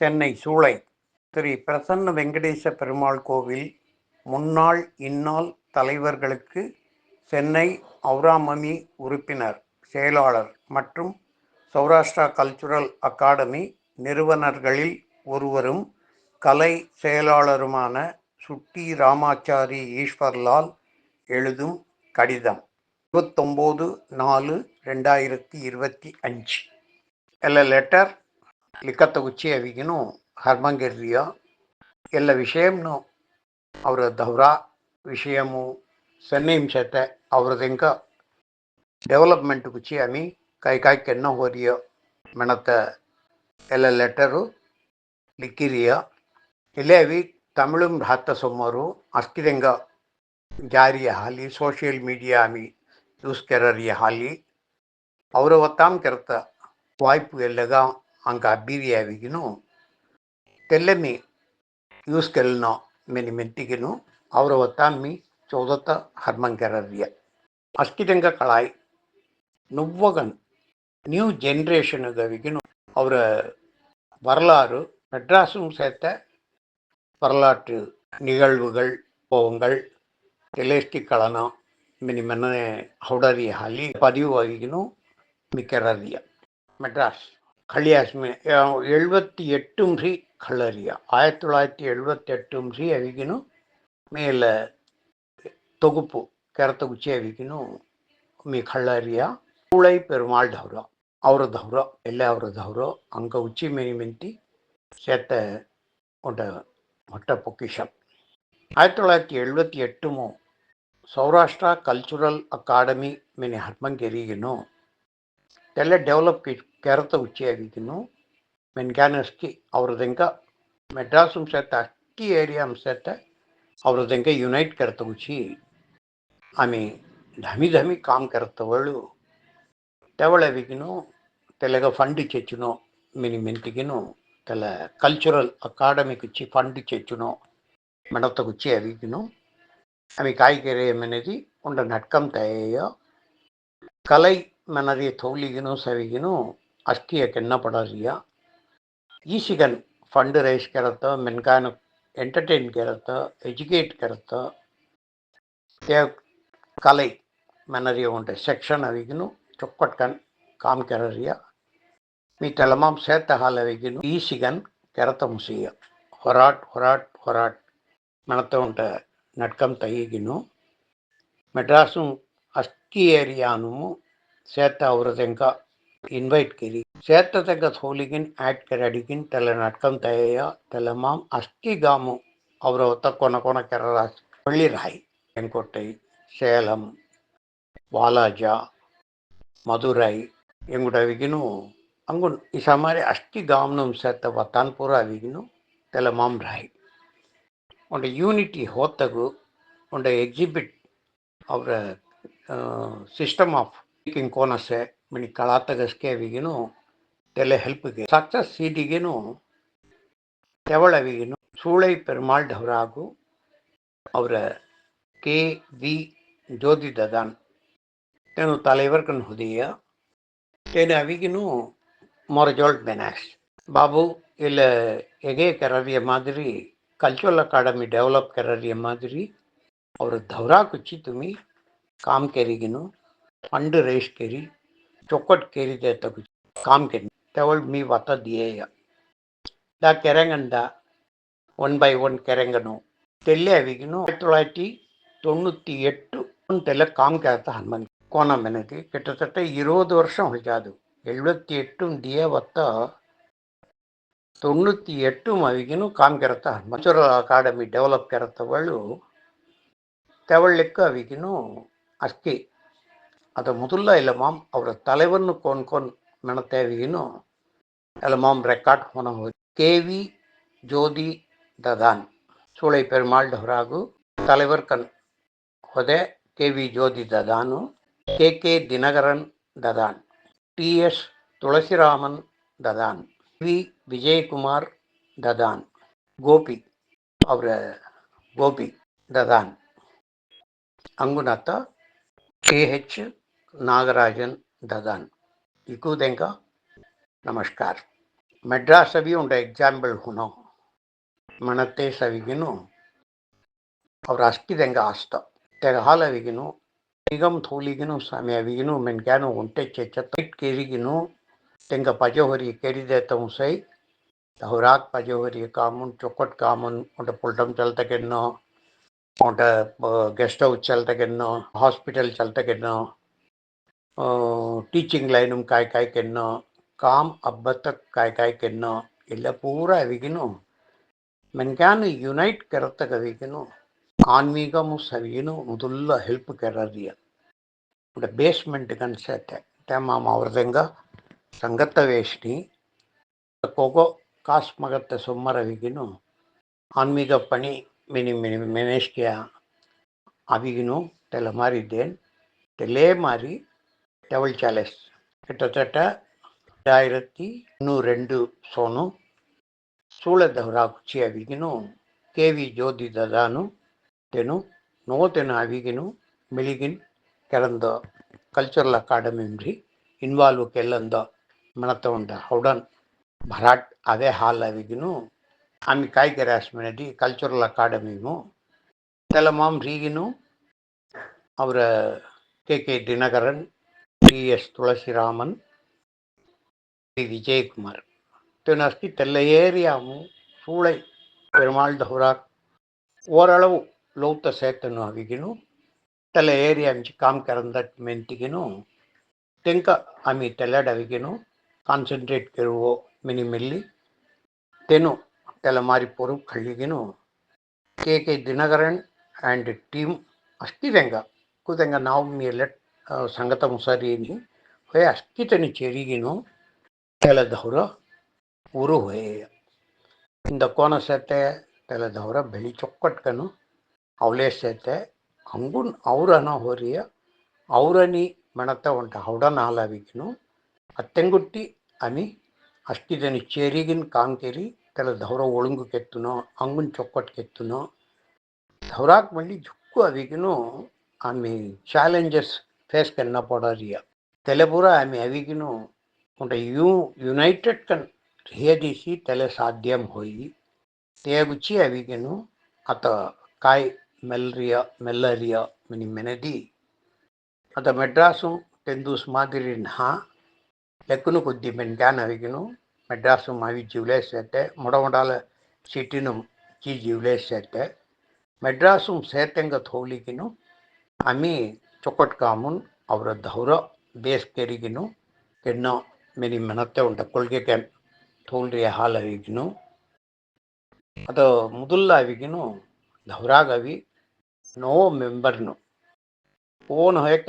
சென்னை சூளை ஸ்ரீ பிரசன்ன வெங்கடேச பெருமாள் கோவில் முன்னாள் இந்நாள் தலைவர்களுக்கு சென்னை அவுராமமி உறுப்பினர் செயலாளர் மற்றும் சௌராஷ்டிரா கல்ச்சுரல் அகாடமி நிறுவனர்களில் ஒருவரும் கலை செயலாளருமான சுட்டி ராமாச்சாரி ஈஸ்வர்லால் எழுதும் கடிதம் இருபத்தொம்போது நாலு ரெண்டாயிரத்தி இருபத்தி அஞ்சு. எல்ல லெட்டர் ಲಿಖತ ಉಚ್ಚೆಯವಿಗಿನೂ ಹರ್ಮಂಗಿರ್ರಿಯ ಎಲ್ಲ ವಿಷಯಮ್ನು ಅವರ ದೌರ ವಿಷಯಮು ಸನ್ನಿಹಿಂಸತೆ ಅವರದಿಂಕ ಡೆವಲಪ್ಮೆಂಟ್ ಕುಚಿ ಅಮಿ ಕೈ ಕಾಯಿ ಕೆನ್ನ ಹೋರಿಯ ಮೆಣತ ಎಲ್ಲ ಲೆಟರು ಲಿಕ್ಕಿರಿಯ ಇಲ್ಲೇ ಅವಿ ತಮಿಳು ಹತ್ತ ಸೊಮ್ಮರು ಅಸ್ಕಿದಂಗ ಜಾರಿಯ ಹಾಲಿ, ಸೋಷಿಯಲ್ ಮೀಡಿಯಾ ಅಮಿ ಯೂಸ್ ಕೆರರಿಯ ಹಾಲಿ, ಅವರ ಒತ್ತಾಮ್ ಕೆರತ ವಾಯ್ಪು ಎಲ್ಲಗ ಅಂಕ ಅಬ್ಬಿರಿಯಾವಿಗಿನು ತೆಲ್ಲೆಮಿ ಯೂಸ್ ಕೆಲ್ನೋ ಮೆನಿ ಮೆಂತಿಗಿನು ಅವರ ಒತ್ತಾಮಿ ಚೌದತ್ತ ಹರ್ಮಂಕೆರರಿಯ ಅಷ್ಟಿದಂಗ ಕಳಾಯ್ நுவ்வகன் நியூ ஜென்ரேஷனுக்கு அவர வரலாறு மெட்ராஸும் சேர்த்த வரலாற்று நிகழ்வுகள் போகங்கள் ಟೆಲೆಸ್ಟಿ ಕಳನ ಮಿನಿ ಮನೆ ಹೌಡರಿಯ ಹಾಲಿ ಪದಿವು ಆಗಿನು ಮಿಕ್ಕರರಿಯ மெட்ராஸ் கள்ளியாஸ்மி எழுபத்தி எட்டும் சி கள்ளறியா ஆயிரத்தி தொள்ளாயிரத்தி எழுபத்தி எட்டும் சி அவிக்கணும் மேலே தொகுப்பு ಕೆರತ ಗುಚ್ಚಿ ಅವಿಕಿನು ಮೀ ಕಳ್ಳರಿಯ ಕೂಳೈ ಪೆರುಮಾಳ್ ದೌರ ಅವರ ದೌರ ಎಲ್ಲ ಅವರ ದೌರ ಅಂಕ ಉಚ್ಚಿ ಮೇನಿ ಮೆಂತಿ சேத்த உண்ட மொட்ட பொக்கிஷம் ஆயிரத்தி தொள்ளாயிரத்தி எழுபத்தி எட்டுமோ சௌராஷ்டிரா கல்ச்சுரல் ಅಕಾಡೆಮಿ ಮಿನಿ ಹರ್ಮಂಗೆರಿಗಿನು ಎಲ್ಲ ಡೆವಲಪ್ ಕೆರತ ಉಚ್ಚಿಯಾಗಿಗಿನು ಮೆನ್ಗ್ಯಾನಸ್ಕಿ ಅವ್ರದಿಂಗ ಮೆಡ್ರಾಸ್ ಸೇತ ಅಕ್ಕಿ ಏರಿಯಾ ಸೇತ ಅವ್ರದಿಂಗ ಯುನೈಟ್ ಕೆರತ ಉಚ್ಚಿ ಆಮೆ ಧಮಿ ಧಮಿ ಕಾಮ್ ಕೆರತವಳು ತೆವಳವಿಗಿನು ತೆಲಗ ಫಂಡ್ ಚೆಚ್ಚುನೋ ಮಿನಿ ಮೆಂತಿಗಿನು తెల కల్చరల్ అకాడమీకి ఇచ్చి ఫండ్ ఇచ్చెచ్చును మెడతకు ఇచ్చి అవికిను అవి కాయికెరేయం అనేది ఉండ నట్కం తయ్య ಕಲೈ ಮನರಿಯ ತೌಲಿಗಿನು ಅಷ್ಟಿಯಕ್ಕೆ ಪಡೋದಿದೆಯೋ ಈ ಸಿಗನ್ ಫಂಡ್ ರೈಸ್ ಕರುತ್ತೋ ಮೆನ್ಕಾನು ಎಂಟರ್ಟೈನ್ ಕರುತ್ತೋ ಎಜುಕೇಟ್ ಕರುತ್ತೋ ಕಲೆ ಮೆನರಿಯೋ ಉಂಟೆ ಸೆಕ್ಷನ್ ಅವಿಗೂ ಚೊಕ್ಕಟ್ಕನ್ ಕಾಮ್ ಕೆರರಿಯ ಮೀ ತಲೆಮಾಂ ಸೇತ ಹಾಲವಿಗೂ ಈ ಸಿಗನ್ ಕೆರತ ಮುಸಿಯ ಹೊರಾಟ್ ಹೊರಾಟ್ ಹೊರಾಟ್ ಮೆಣತ ಉಂಟ ನಟ್ಕಂ ತೈಗಿನು ಮೆಡ್ರಾಸು ಅಷ್ಟಿ ಏರಿಯಾನು ಸೇತ ಅವರದೆಂಕ ಇನ್ವೈಟ್ ಕಿರಿ ಸೇತ ತೆಗ ಥೋಲಿಗಿನ್ ಆಟ್ ಕೆರಡಿಗಿನ್ ತೆಲ ನಟ್ಕಂ ತಯ್ಯ ತೆಲಮಾಂ ಅಸ್ಕಿ ಗಾಮು ಅವರ ಹೊತ್ತ ಕೊನ ಕೊನ ಕೆರರ ಪಳ್ಳಿರಾಯಿ வெங்கோட்டை சேலம் வாலாஜா மதுரை எங்களோட விகினும் ಅಂಗು ಈ ಸಮಾರಿ ಅಷ್ಟಿ ಗಾಮನಂ ಸತ್ತ ವತಾನ್ಪುರ ಅವಿಗಿನು ತೆಲ ಮಾಮ್ ರಾಯ್ ಒಂಡ ಯೂನಿಟಿ ಹೋತಗು ಒಂಡ ಎಕ್ಸಿಬಿಟ್ ಅವರ system of making ಕೋನಸೆ Mani ಕಳಾತಗಸ್ಕೆ ಅವಿಗಿನು ತೆಲೆ ಹೆಲ್ಪ್ಗೆ success ಸೀಟಿಗೇನು ತೆವಳವಿಗಿನು ಸೂಳೈ Perumal ಢವರಾಗು ಅವರ ಕೆ ವಿ ಜೋದಿ ದದಾನ್ ತೇನು தலைவர்கன் ಹುದಿಯ ತೇನು ಅವಿಗಿನು ಮೊರಜೋಲ್ಡ್ ಬೆನಾಸ್ ಬಾಬು ಇಲ್ಲ ಎಗೆ ಕೆರರಿಯ ಮಾದರಿ ಕಲ್ಚರಲ್ ಅಕಾಡೆಮಿ ಡೆವಲಪ್ ಕೆರರಿಯ ಮಾದರಿ ಅವ್ರ ದೌರಾ ಕುಚ್ಚಿ ತುಮಿ ಕಾಮ್ ಕೆರಿಗಿನು ಫಂಡ್ ರೇಸ್ ಕೆರಿ ચોક્કટ કેરી તે તક કામગીરી તેઓલ મી વત દિયેય ദാ കിരങ്ങണ്ട വൺ ബൈ വൺ കിരങ്ങണു തെല്ലാവിക്കുന്നു ആയിരത്തി தொள்ளாயிரத்தி தொண்ணூற்றி எட்டு தெல்ல காம்காத்த ஹனுமன் கோணம் எனக்கு கிட்டத்தட்ட இருபது வருஷம் ஆகாது எழுபத்தி எட்டும் திய வத்தா தொண்ணூற்றி எட்டும் அவிகನು ಕಾಮ್ಗೆರತ ಮಚುರಲ್ ಅಕಾಡೆಮಿ ಡೆವಲಪ್ ಕೆರತವಳು ತೆವಳ್ಲಿಕ್ಕೂ ಅವಿಗಿನೂ ಅಸ್ತಿ ಅದು ಮೊದಲ ಇಲ್ಲ ಮಾಮ್ ಅವರ தலைவர்னு கோன் கோன் மெனத்தேவிகினு ಎಲ್ಲ மாம் ரெக்கார்ட் ಹೋನ ಹೋಗಿ ಕೆ ವಿ ஜோதி ததான் சூளை பெருமாள் டொராகு தலைவர் கண் ಹೊದೆ K V ಜೋದಿ ದದಾನು K K Dinakaran ದದಾನ್ T S ತುಳಸಿರಾಮನ್ ದದಾನ್ V Vijayakumar ದದಾನ್ Gopi ಅವರ ಗೋಪಿ ದದಾನ್ ಅಂಗುನಾಥ ಕೆ ಎಚ್ ನಾಗರಾಜನ್ ದದಾನ್ ಇಕುದೆಂಗ ನಮಸ್ಕಾರ மெட்ராஸ் அவி உண்ட எக்ஸாம்பிள் ಹುನೋ ಮಣತೆ ಸವಿಗಿನು ಅವ್ರ ಅಷ್ಟಿದಂಗ ಆಸ್ತ ತೆಗ ಹಾಲವಿಗಿನು ನಿಗಮ್ ಥೋಲಿಗಿನು ಸಾಮಿ ಅವಿಗಿನು ಮೆನ್ಕ್ಯಾನು ಉಂಟೆ ಚೆಚ್ಚತ್ ಕೇರಿಗಿನು ತೆಂಗ ಪಜೋಹರಿ ಕೆರಿದೆ ತೌಸೈ ಹೌರಾಕ್ ಪಜೋಹರಿ ಕಾಮುನ್ ಚೊಕ್ಕಟ್ ಕಾಮುನ್ ಉಂಟ ಪುಲ್ಟಮ್ ಚಲ್ತಕೆನ್ನೋ ಉಂಟ ಗೆಸ್ಟ್ ಹೌಸ್ ಚಲ್ತಕೆನ್ನೋ ಹಾಸ್ಪಿಟಲ್ ಚಲ್ತಕೆನ್ನೋ டீச்சிங் ലൈനും കായ് കായ്ക്കെന്നോ കാം അബ്ബത്ത കായ് കായ്ക്കെന്നോ എല്ലാം പൂര അവിക്കുന്നു മെൻകാൻ യുണൈറ്റ് കരത്ത കവിക്കുന്നു ആത്മീകമു സവിയുന്നു മുതല്ല ഹെൽപ്പ് കയറിയ ഇവിടെ ബേസ്മെൻറ്റ് കൺസെറ്റ് തേമാം അവരതെങ്ക സംഘത്ത വേഷ്ണി കൊകോ കാസ്മകത്തെ സുമ്മറവിക്കുന്നു ആത്മീക പണി മിനി മിനി മെനേഷ്കിയ അവിക്കുന്നു തെല മാറിದ್ದೇൻ തെലേ മാറി ಮಾರಿದ್ದೇನ್ ತೆಲೇ ಮಾರಿ டெவல் சேலஸ் கிட்டத்தட்ட ரெண்டாயிரத்தி இன்னும் ரெண்டு சோனு ಸೂಳದವರ ಕುಚಿ ಅವಿಗಿನು ಕೆ ವಿ ಜ್ಯೋತಿ ದದಾನು ತೆನು ನೋತೆನ ಅವಿಗಿನು ಮಿಳಿಗಿನ್ ಕೆರಂದ ಕಲ್ಚರಲ್ ಅಕಾಡೆಮಿ ಮ್ರಿ ಇನ್ವಾಲ್ವ್ ಕೆಲ್ಲಂದ ಮನತ ಉಂಡ ಹೌಡನ್ ಭರಾಟ್ ಅದೇ ಹಾಲ್ ಅವಿಗಿನು ಆಮಿ ಕಾಯ್ಕೆರೆ ಅಸ್ಮಿನದಿ ಕಲ್ಚರಲ್ ಅಕಾಡೆಮಿಮು ತೆಲಮಾಮ್ ರೀಗಿನು ಅವರ K K Dinakaran T S Thulasiraman T Vijayakumar தெனஸ்தி தெல்ல ஏரியாவும் சூளை பெருமாள் ದೌರಾಕ್ ಓರಳವು ಲೌತ ಸೇತನು ಅವಿಗಿನು ತೆಲ ಏರಿಯಾ ಅಂಚಿ ಕಾಮ್ ಕರಂದಟ್ ಮೆಂತಿಗಿನು ತೆಂಕ ಅಮಿ ತೆಲ್ಲಡ್ ಅವಿಗಿನು ಕಾನ್ಸಂಟ್ರೇಟ್ ಕೆರುವೋ ಮಿನಿ ಮೆಲ್ಲಿ ತೆನು ತೆಲ ಮಾರಿ ಪೊರು ಕಳ್ಳಿಗಿನು K K Dinakaran and team ಅಷ್ಟಿದೆಂಗ ಕುದೆಂಗ ನಾವು ಮೀ ಎಲೆಟ್ ಸಂಗತ ಮುಸರಿನಿ ಹೊಯ್ ಅಷ್ಟಿತನಿ ಚೆರಿಗಿನು ತೆಲದವ್ರ ಊರು ಹೊಯ್ಯ ಇಂದ ಕೋನ ಸೇತೆ ತೆಲದವ್ರ ಬೆಳಿ ಚೊಕ್ಕಟ್ಕನು ಅವಲೇ ಸೇತೆ ಹಂಗುನ್ ಅವ್ರನ ಹೊರಿಯ ಅವರನಿ ಮಣತ ಉಂಟ ಹೌಡನ ಹಾಲವಿಗಿನು ಅತ್ತೆಂಗುಟ್ಟಿ ಅನಿ ಅಷ್ಟಿದನಿ ಚೇರಿಗಿನ್ ಕಾಂಕೆರಿ ತೆಲ ದೌರ ಒಳುಂಗು ಕೆತ್ತುನೋ ಅಂಗುನ್ ಚೊಕ್ಕಟ್ ಕೆತ್ತುನೋ ದೌರಾಕ್ ಮಳ್ಳಿ ಜುಕ್ಕು ಅವಿಗಿನು ಆಮಿ ಚಾಲೆಂಜಸ್ ಫೇಸ್ ಕನ್ನ ಪೊಡರಿಯ ತೆಲೆಪುರ ಆಮಿ ಅವಿಗಿನು ಉಂಟ ಯು ಯುನೈಟೆಡ್ ಕನ್ ಹೇದಿಸಿ ತಲೆ ಸಾಧ್ಯಂ ಹೋಯಿ ತೇಗುಚಿ ಅವಿಗೆನು ಅತ ಕಾಯ್ ಮೆಲ್ರಿಯ ಮೆಲ್ಲರಿಯ ಮಿನಿ ಮೆನದಿ ಅತ ಮೆಡ್ರಾಸು ತೆಂದೂಸ್ ಮಾದಿರಿ ನಾ ಲೆಕ್ಕನು ಕೊದ್ದಿ ಮೆನ್ಕ್ಯಾನ್ ಅವಿಗೆನು ಮೆಡ್ರಾಸು ಮಾವಿ ಜೀವ್ಲೇ ಸೇತೆ ಮೊಡಮೊಡಾಲ ಸಿಟಿನು ಚಿ ಜೀವ್ಲೇ ಸೇತೆ ಮೆಡ್ರಾಸು ಸೇತೆಂಗ ಥೋಲಿಗಿನು ಅಮಿ ચોકટ કામુન ಅವರ ದೌರ ಬೇಸ್ ಕೆರಿಗಿನು ಕೆಣ್ಣ ಮೇರಿ ಮೆನತ್ತೆ ಉಂಟ ಕೊಳ್ಗೆ ಕ್ಯಾನ್ ತೋಲ್ರಿಯ ಹಾಲವಿಗಿನು ಅದು ಮುದುಲ್ಲಾವಿಗಿನು ಧೌರಾಗವಿ ನೋ ಮೆಂಬರ್ನು ಓನ್ ಹೊಯಕ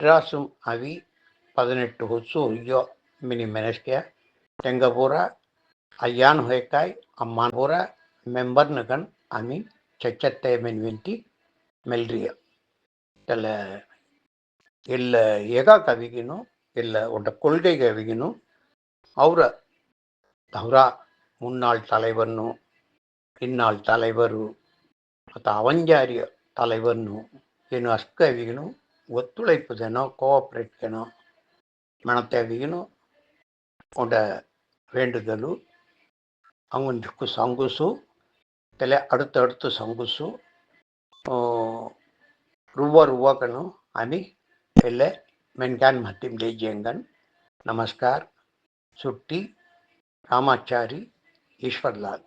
ಡ್ರಾಸುಂ ಅವಿ ಪದಿನೆಟ್ಟು ಹೊಸು ಅಯ್ಯೋ ಮಿನಿ ಮೆನಸ್ಕೆ ಟೆಂಗಬೋರ ಅಯ್ಯಾನ್ ಹೊಯಕಾಯ್ ಅಮ್ಮಾನ್ ಬೋರ ಮೆಂಬರ್ನ ಗನ್ ಅಮಿ ಚಚ್ಚತ್ತೆ ಮೆನ್ವಿಂತಿ ಮೆಲ್ರಿಯ இல்லை ಇಲ್ಲ ಯಗ ಕವಿಗಿನೂ ಇಲ್ಲ ಒಟ್ಟ ಕೊಳ್ಗೆಗವಿಗಿನೂ ಅವರ ಅವರ ಮುನ್ನಾಳ್ தலைவன்னு ಇನ್ನಾಳ್ ತಲೆವರು ಮತ್ತು ಅವಂಜಾರಿಯ தலைவನ್ನು ಏನು ಅಷ್ಟು ಕವಿಗಿನೂ ಒತ್ತುಳೈಪದೇನೋ ಕೋಆಪ್ರೇಟ್ಗೇನೋ ಮೆಣತೆವಿಗಿನೂ ಒಂಡ ವೇಂಡುದಲು ಅಂಗೊಂದಿಕ್ಕು ಸಂಗುಸು ತಲೆ ಅಡುತ್ತ ಅಡುತ್ತು ಸಂಗುಸು ರುವ್ವ ರುವ್ವಕನು ಆಮಿ ಎಲ್ಲೆ ಮೆನ್ಕ್ಯಾನ್ ಮತ್ತಿಂ ಲೇಜಿಯಂಗನ್ ನಮಸ್ಕಾರ ಸುಟ್ಟಿ Ramachari ಈಶ್ವರ್ಲಾಲ್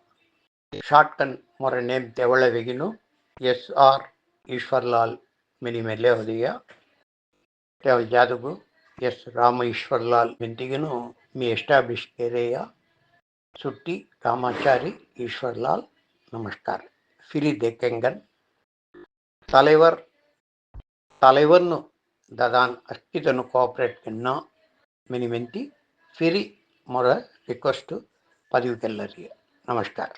ಶಾರ್ಟ್ಕನ್ ಮೊರ name ತೆವಳವೆಗಿನು S R ಈಶ್ವರ್ಲಾಲ್ mini ಮೇಲೆ ಹೊದಿಯ ತೆವ ಜಾದುಗು ಎಸ್ ರಾಮ ಈಶ್ವರ್ಲಾಲ್ ಮಿಂತಿಗಿನು ಮಿ ಎಸ್ಟಾಬ್ಲಿಷ್ ಕೆರೆಯ ಸುಟ್ಟಿ ರಾಮಾಚಾರಿ ಈಶ್ವರ್ಲಾಲ್ ನಮಸ್ಕಾರ ಫಿರಿ ದೆಕ್ಕೆಂಗನ್ தலைவர் தலைவர்னு ததான் ಅಕ್ಕಿತನು ಕೋಆಪರೇಟ್ ಕನ್ನ ಮಿನಿಮೆಂಟಿ ಫಿರಿ ಮೊರ ರಿಕ್ವೆಸ್ಟ್ ಪದವಿ ಕೆಲ್ಲರಿ ನಮಸ್ಕಾರ